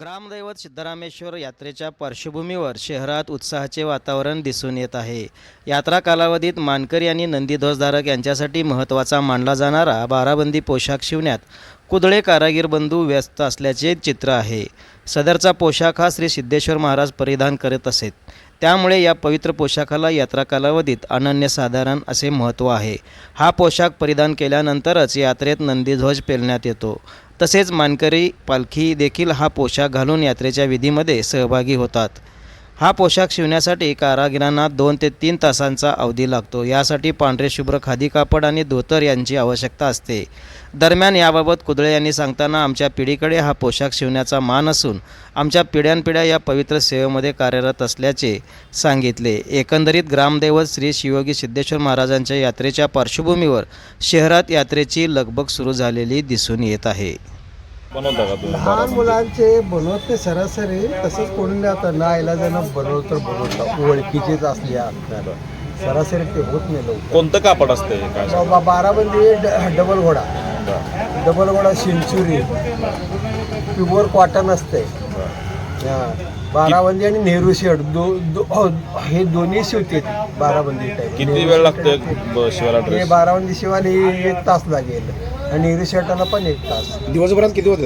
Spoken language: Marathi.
ग्रामदैवत सिद्धरामेश्वर यात्रेच्या पार्श्वभूमीवर शहरात उत्साहाचे वातावरण दिसून येत आहे. यात्रा कालावधीत मानकरी आणि नंदीध्वजधारक यांच्यासाठी महत्त्वाचा मानला जाणारा बाराबंदी पोशाख शिवण्यात कुदळे कारागीर बंधू व्यस्त असल्याचे चित्र आहे. सदरचा पोशाख हा श्री सिद्धेश्वर महाराज परिधान करत असेत त्यामुळे या पवित्र पोशाखाला यात्रा कालावधीत अनन्यसाधारण असे महत्त्व आहे. हा पोशाख परिधान केल्यानंतरच यात्रेत नंदीध्वज पेलण्यात येतो. तसेच मानकरी पालखी देखील हा पोशाख घालून यात्रेच्या विधीमध्ये सहभागी होतात. हा पोशाख शिवण्यासाठी कारागिरांना दोन ते तीन तासांचा अवधी लागतो. यासाठी पांढरे शुभ्र खादी कापड आणि धोतर यांची आवश्यकता असते. दरम्यान याबाबत कुदळे यांनी सांगताना आमच्या पिढीकडे हा पोशाख शिवण्याचा मान असून आमच्या पिढ्यानपिढ्या या पवित्र सेवेमध्ये कार्यरत असल्याचे सांगितले. एकंदरीत ग्रामदैवत श्री शिवयोगी सिद्धेश्वर महाराजांच्या यात्रेच्या पार्श्वभूमीवर शहरात यात्रेची लगबग सुरू झालेली दिसून येत आहे. बनवता का तुम्ही? लहान मुलांचे बनवते सरासरी तसंच कोणी नाही आता. ना इलाजानं बनवतं बनवतं ओळखीचेच असले आपल्याला. सरासरी ते होत नाही लवकर. कोणतं कापड असते काय? बाबा डबल घोडा. डबल घोडा शिंचुरी. प्युअर कॉटन असते. हा. बाराबंदी आणि नेहरू शर्ट दो दो- हो, हे दोन्ही शिवते बाराबंदी टाईप. किती वेळ लागतोय ब- शिवायला हे ड्रेस बाराबंदी शिवायला हे एक तास लागेल. आणि नेहरू शर्टाला पण एक तास. दिवसभरात किती होते?